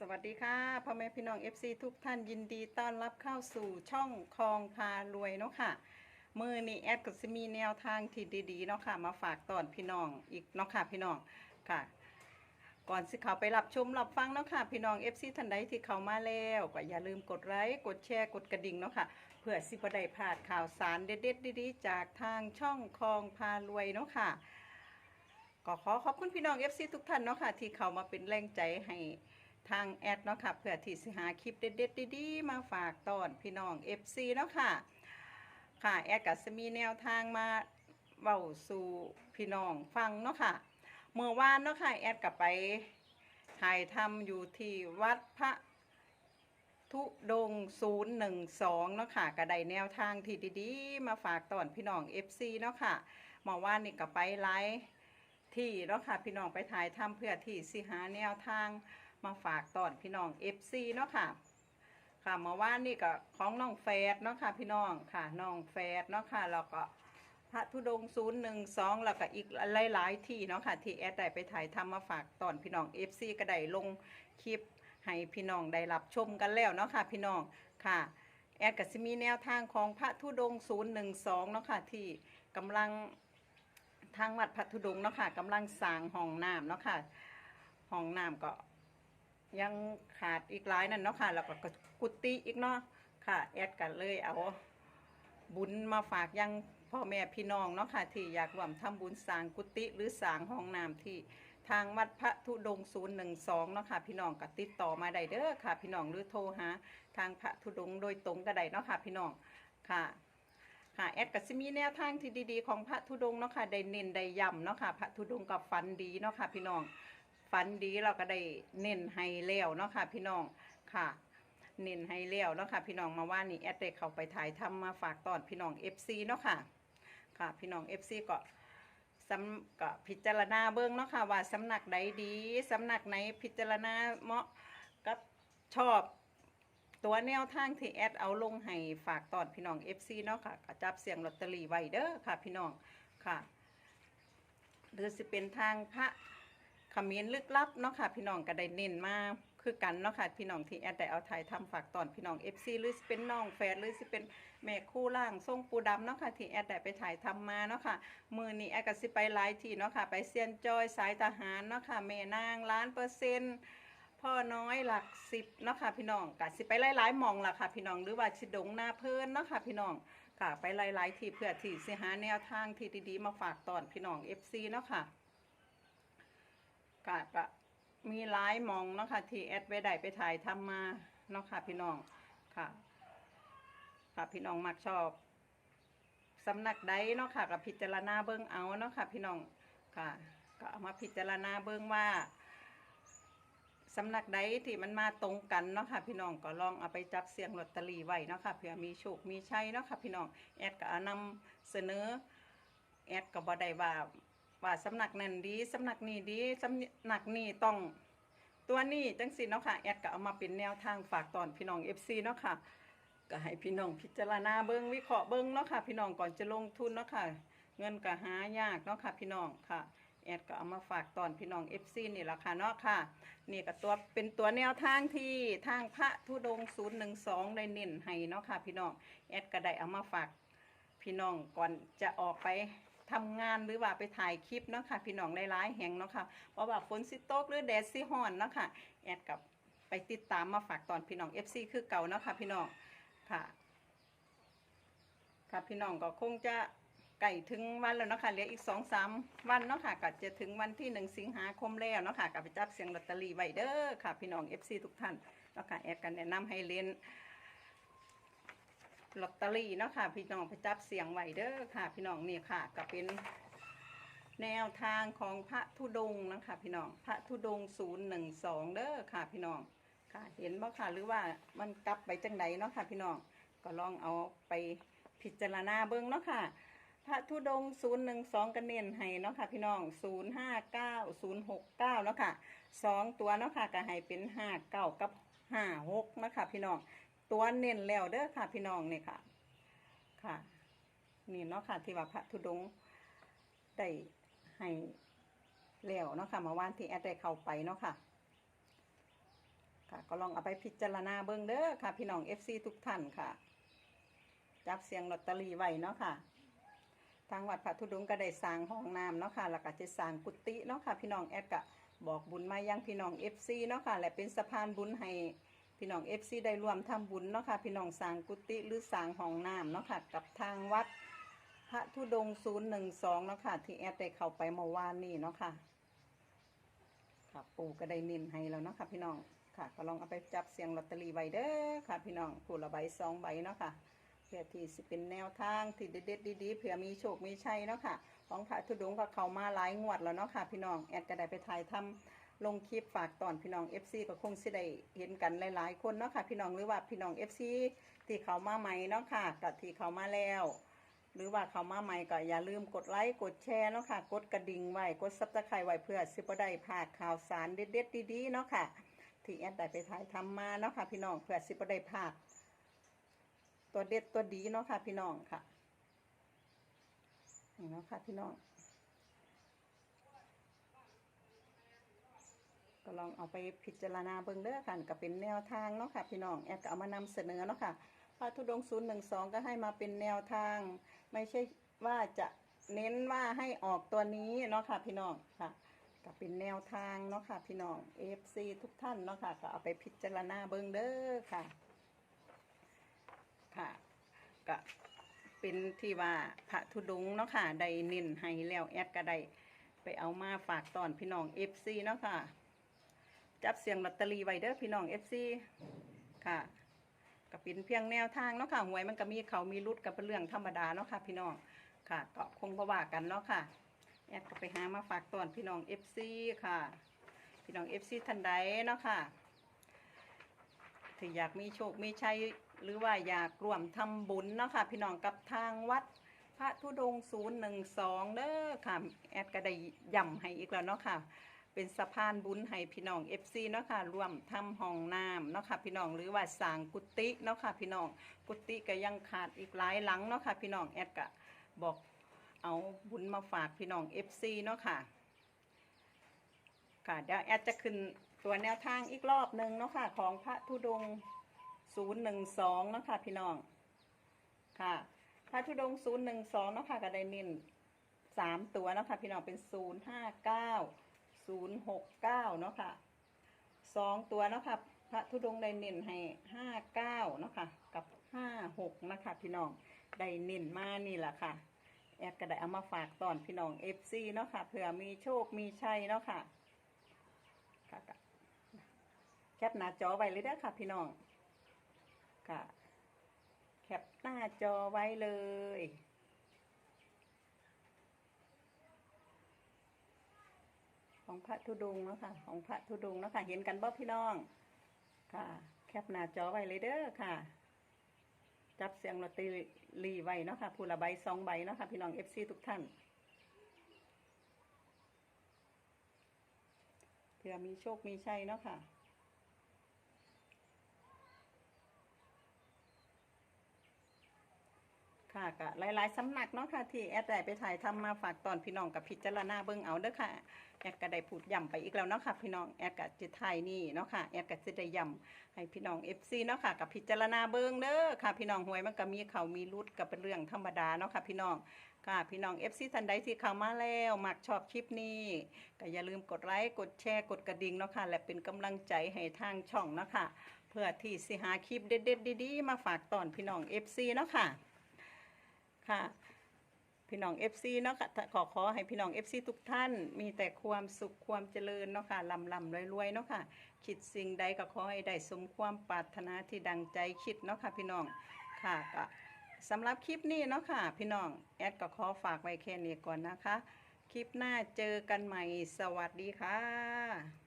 สวัสดีค่ะพ่อแม่พี่น้อง FC ทุกท่านยินดีต้อนรับเข้าสู่ช่องคลองพารวยเนาะค่ะมือนี้แอดก็จะมีแนวทางที่ดีๆเนาะค่ะมาฝากตอนพี่น้องอีกเนาะค่ะพี่น้องค่ะ ก่อนสิเขาไปรับชมรับฟังเนาะค่ะพี่น้อง FC ท่านใดที่เขามาแล้วก็อย่าลืมกดไลค์กดแชร์กดกระดิ่งเนาะค่ะเพื่อสิบได้พลาดข่าวสารเด็ดๆดีๆจากทางช่องคลองพารวยเนาะค่ะก็ขอขอบคุณพี่น้อง FC ทุกท่านเนาะค่ะที่เขามาเป็นแรงใจให้ ทางแอดเนาะค่ะเพื่อที่สิหาคลิปเด็ดๆดีๆมาฝากตอนพี่น้อง FC เนาะค่ะ ค่ะแอดก็จะมีแนวทางมาเว้าสู่พี่น้องฟังเนาะค่ะเมื่อวานเนาะค่ะแอดก็ไปถ่ายทำอยู่ที่วัดพระทุดงค์012เนาะค่ะก็ได้แนวทางที่ดีๆ มาฝากตอนพี่น้อง FC เนาะค่ะเมื่อวานนี่ก็ไปไลฟ์ที่เนาะค่ะพี่น้องไปถ่ายทำเพื่อที่สิหาแนวทาง มาฝากตอนพี่น้อง FC เนาะค่ะ ค่ะเมื่อวานนี่ก็ของน้องแฟดเนาะค่ะพี่น้องค่ะน้องแฟดเนาะค่ะแล้วก็พระธุดงศูนย์หนึ่งสองแล้วก็อีกหลาย ๆ ที่เนาะค่ะที่แอดได้ไปถ่ายทำมาฝากตอนพี่น้อง FC ก็ได้ลงคลิปให้พี่น้องได้รับชมกันแล้วเนาะค่ะพี่น้องค่ะแอดก็จะมีแนวทางของพระธุดงศูนย์หนึ่งสองเนาะค่ะที่กำลังทางวัดพระธุดงเนาะค่ะกำลังสร้างห้องน้ำเนาะค่ะห้องน้ำก็ ยังขาดอีกหลายนั่นเนาะค่ะ แล้วก็กุฏิอีกเนาะค่ะ แอดกันเลยเอาบุญมาฝากยังพ่อแม่พี่น้องเนาะค่ะ ที่อยากร่วมทำบุญสร้างกุฏิหรือสร้างห้องน้ำที่ทางวัดพระธุดงศูนย์หนึ่งสองเนาะค่ะ พี่น้องก็ติดต่อมาได้เด้อค่ะ พี่น้องหรือโทรหาทางพระธุดงโดยตรงก็ได้เนาะค่ะ พี่น้องค่ะค่ะแอดก็จะมีแนวทางที่ดีๆของพระธุดงเนาะค่ะได้เน้นได้ย้ำเนาะค่ะ พระธุดงกับฟันดีเนาะค่ะ พี่น้อง ฝันดีเราก็ได้เน้นให้แล้วเนาะค่ะ พี่น้องค่ะเน้นให้แล้วเนาะค่ะ พี่น้องมาว่านี่แอดได้เขาไปถ่ายทำมาฝากตอนพี่น้อง FC เนาะค่ะ ค่ะ พี่น้อง FC ก็สำก็พิจารณาเบิ้องเนาะค่ะว่าสำนักใดดีสำนักไหนพิจารณาเหมาะกับชอบตัวแนวทางที่แอดเอาลงให้ฝากตอนพี่น้อง FC เนาะค่ะก็จับเสียงลอตเตอรี่ไว้เด้อค่ะ พี่น้องค่ะหรือสิเป็นทางพระ ขมนต์ลึกลับเนาะค่ะพี่น้องก็ได้เน้นมาคือกันเนาะค่ะพี่น้องที่แอดได้เอาถ่ายทำฝากตอนพี่น้อง FC หรือสิเป็นน้องแฟนหรือสิเป็นแม่คู่ล่างทรงปูดำเนาะค่ะที่แอดได้ไปถ่ายทำมาเนาะค่ะมือนี้แอดก็สิไปหลายที่เนาะค่ะไปเซียนจอยสายทหารเนาะค่ะแม่นางล้านเปอร์เซ็นต์พ่อน้อยหลักสิบเนาะค่ะพี่น้องก็สิไปหลายๆหมองล่ะค่ะพี่น้องหรือว่าสิดงหน้าเพิ่นเนาะค่ะพี่น้องค่ะไปหลายๆที่เพื่อที่สิหาแนวทางที่ดีๆมาฝากตอนพี่น้อง FC เนาะค่ะ ก็ก็มีหลายมองเนาะค่ะที่แอดไว้ได้ไปถ่ายทำมาเนาะค่ะพี่น้องค่ะค่ะพี่น้องมักชอบสำนักใดเนาะค่ะกับพิจารณาเบิ้งเอาเนาะค่ะพี่น้องค่ะ ก็เอามาพิจารณาเบิ้งว่าสำนักใดที่มันมาตรงกันเนาะค่ะพี่น้องก็ลองเอาไปจับเสียงลอตเตอรี่ไว้เนาะค่ะเผื่อมีโชคมีชัยเนาะค่ะพี่น้องแอดก็เอานำเสนอแอดก็บ่ได้ว่า ว่าสำนักนั่นดีสำนักนี้ดีสำนักนี้ต้องตัวนี้จังสิเนาะค่ะ แอดก็เอามาเป็นแนวทางฝากตอนพี่น้อง FC เนาะค่ะ ก็ให้พี่น้องพิจารณาเบิ้งวิเคราะห์เบิ้งเนาะค่ะ พี่น้องก่อนจะลงทุนเนาะค่ะ เงินก็หายากเนาะค่ะ พี่น้องค่ะ แอดก็เอามาฝากตอนพี่น้อง FC นี่แหละค่ะเนาะค่ะ นี่ก็ตัวเป็นตัวแนวทางที่ทางพระธุดงค์012 ได้เน้นให้เนาะค่ะ พี่น้อง แอดก็ได้เอามาฝากพี่น้องก่อนจะออกไป ทำงานหรือว่าไปถ่ายคลิปเนาะค่ะพี่น้องหลายๆแห่งเนาะค่ะเพราะว่าฝนสิตกหรือแดดสิฮ้อนเนาะค่ะแอดกับไปติดตามมาฝากตอนพี่น้อง FC คือเก่าเนาะค่ะพี่น้องค่ะค่ะพี่น้องก็คงจะใกล้ถึงวันแล้วเนาะค่ะเหลืออีกสองสามวันเนาะค่ะก็จะถึงวันที่หนึ่งสิงหาคมแล้วเนาะค่ะก็ไปจับเสียงลอตเตอรี่ไว้เด้อค่ะ พี่น้อง FC ทุกท่านเนาะค่ะแอดกันแนะนำให้เล่น ลอตเตอรี่เนาะค่ะ พี่น้องไปจับเสียงไว้เด้อค่ะ พี่น้องนี่ค่ะก็เป็นแนวทางของพระธุดงค์นะคะพี่น้องพระธุดงศูนย์หนึ่งสองเด้อค่ะพี่น้องค่ะเห็นบ่ค่ะหรือว่ามันกลับไปจังไดเนาะค่ะพี่น้องก็ลองเอาไปพิจารณาเบิ่งเนาะค่ะ พระธุดงศูนย์หนึ่งสองกันเน้นให้เนาะค่ะพี่น้องศูนย์ห้าเก้าศูนย์หกเก้าเนาะค่ะสองตัวเนาะค่ะก็ให้เป็นห้าเก้ากับห้าหกเนาะค่ะพี่น้อง ตัวเน้นแล้วเด้อค่ะ พี่น้องนี่ค่ะ ค่ะ นี่เนาะค่ะ ที่ว่าพระธุดงค์ได้ให้แล้วเนาะค่ะเมาว่านที่แอดได้เข้าไปเนาะค่ะ ค่ะ ก็ลองเอาไปพิจารณาเบิ่งเด้อค่ะ พี่น้อง FC ทุกท่านค่ะ จับเสียงลอตเตอรี่ไว้เนาะค่ะ ทางวัดพระธุดงค์ก็ได้สร้างห้องน้ำเนาะค่ะ แล้วก็จะสร้างกุฏิเนาะค่ะ พี่น้องแอดก็บอกบุญมายังพี่น้อง FC เนาะค่ะ และเป็นสะพานบุญให้ พี่น้อง FC ได้ร่วมทำบุญเนาะค่ะพี่น้องสางกุฏิหรือสางห้องน้ำเนาะค่ะกับทางวัดพระธุดงค์012เนาะค่ะที่แอดได้เข้าไปเมื่อวานนี้เนาะค่ะค่ะปู่ก็ได้นินให้แล้วเนาะค่ะพี่น้องค่ะก็ลองเอาไปจับเสียงลอตเตอรี่ไว้เด้อค่ะพี่น้องผู้ละใบสองใบเนาะค่ะเพื่อที่สิเป็นแนวทางที่เด็ดๆดีๆเผื่อมีโชคมีชัยเนาะค่ะของพระธุดงค์ก็เข้ามาหลายงวดแล้วเนาะค่ะพี่น้องแอดก็ได้ไปถ่ายทำ ลงคลิปฝากตอนพี่น้อง FC ก็คงสิได้เห็นกันหลาย ๆ คนเนาะค่ะ พี่น้องหรือว่าพี่น้อง FC ที่เขามาใหม่เนาะค่ะกับที่เขามาแล้ว หรือว่าเขามาใหม่ก็อย่าลืมกดไลค์กดแชร์เนาะค่ะ กดกระดิ่งไว้กดซับสไครต์ไว้เพื่อสิบได้พลาดข่าวสารเด็ดๆดีๆเนาะค่ะ ที่แอดได้ไปถ่ายทำมาเนาะค่ะ พี่น้องเพื่อสิบได้พลาดตัวเด็ดตัวดีเนาะค่ะ พี่น้องค่ะนี่เนาะค่ะพี่น้อง ก็ลองเอาไปพิจารณาเบิ่งเด้อค่ะก็เป็นแนวทางเนาะค่ะ พี่น้องแอดก็เอามานำเสนอเนาะค่ะพระธุดงศูนย์หนึ่งสองก็ให้มาเป็นแนวทาง ไม่ใช่ว่าจะเน้นว่าให้ออกตัวนี้เนาะค่ะพี่น้องค่ะก็เป็นแนวทางเนาะค่ะพี่น้อง AFC ทุกท่านเนาะค่ะก็เอาไปพิจารณาเบิ่งเด้อค่ะ ค่ะก็เป็นที่ว่าพระธุดงเนาะค่ะได้เน้นให้แล้วแอดก็ได้ไปเอามาฝากตอนพี่น้อง FC เนาะค่ะ จับเสียงลอตเตอรี่ไว้เด้อพี่น้อง FC ค่ะก็เป็นเพียงแนวทางเนาะค่ะหวยมันก็มีเขามีรุดกับเป็นเรื่องธรรมดาเนาะค่ะ พี่น้องค่ะก็คงบ่ว่ากันเนาะค่ะแอดก็ไปหามาฝากตอนพี่น้อง FC ค่ะ พี่น้อง FC ท่านใดเนาะค่ะถ้าอยากมีโชคมีชัยหรือว่าอยากร่วมทำบุญเนาะค่ะ พี่น้องกับทางวัดพระธุดงค์012เด้อค่ะ แอดก็ได้ย้ำให้อีกแล้วเนาะค่ะ เป็นสะพานบุญให้พี่น้อง FC เนาะค่ะร่วมทำห้องน้ำเนาะค่ะพี่น้องหรือว่าสร้างกุฏิเนาะค่ะพี่น้องกุฏิก็ยังขาดอีกหลายหลังเนาะค่ะพี่น้องแอดก็บอกเอาบุญมาฝากพี่น้อง FC เนาะค่ะค่ะเดี๋ยวแอดจะขึ้นตัวแนวทางอีกรอบหนึ่งเนาะค่ะของพระธุดงค์012เนาะค่ะพี่น้องค่ะพระธุดงค์012เนาะค่ะก็ได้น้นสามตัวเนาะค่ะพี่น้องเป็นศูนย์ห้าเก้า หกเก้าเนาะค่ะสองตัวเนาะค่ะพระธุดงค์ได้เน้นให้ห้าเก้าเนาะค่ะกับห้าหกนะคะพี่น้องได้เน้นมานี่แหละค่ะ แอดก็ได้เอามาฝากตอนพี่น้องเอฟซีเนาะค่ะเผื่อมีโชคมีชัยเนาะค่ะค่ะแคปหน้าจอไว้เลยเด้ค่ะพี่น้องค่ะแคปหน้าจอไว้เลย ของพระธุดงค์เนาะค่ะ ของพระธุดงค์เนาะค่ะ เห็นกันบ่พี่น้อง ค่ะ แคปหน้าจอไว้เลยเด้อค่ะ จับเสียงลอตเตอรี่ไว้เนาะค่ะผู้ละใบสองใบเนาะค่ะ พี่น้องเอฟซีทุกท่านเพื่อมีโชคมีชัยเนาะค่ะ ค่ะก็หลายๆสำนักเนาะค่ะ ที่แอดได้ไปถ่ายทำมาฝากตอนพี่น้องกับพิจารณาเบิ่งเอาเด้อค่ะ แอดก็ได้พูดย้ำไปอีกแล้วเนาะค่ะ พี่น้องแอดก็จะถ่ายนี่เนาะค่ะ แอดก็จะได้ย้ำให้พี่น้อง FC เนาะค่ะกับพิจารณาเบิ่งเด้อค่ะ พี่น้องหวยมันก็มีเขามีรุดก็เป็นเรื่องธรรมดาเนาะค่ะ พี่น้องค่ะพี่น้อง FC ท่านใดที่เข้ามาแล้วมักชอบคลิปนี้ก็อย่าลืมกดไลค์กดแชร์กดกระดิ่งเนาะค่ะ และเป็นกำลังใจให้ทางช่องเนาะค่ะ เพื่อที่สิหาคลิปเด็ดๆดีๆมาฝากตอนพี่น้อง FC เนาะค่ะ ค่ะ พี่น้อง FC เนาะค่ะขอขอให้พี่น้อง FC ทุกท่าน มีแต่ความสุขความเจริญเนาะค่ะลำลำรวยๆเนาะค่ะ คิดสิ่งใดก็ขอให้ได้สมความปรารถนาที่ดังใจคิดเนาะค่ะ พี่น้องค่ะก็สำหรับคลิปนี้เนาะค่ะ พี่น้องแอดก็ขอฝากไว้แค่นี้ก่อนนะคะ คลิปหน้าเจอกันใหม่สวัสดีค่ะ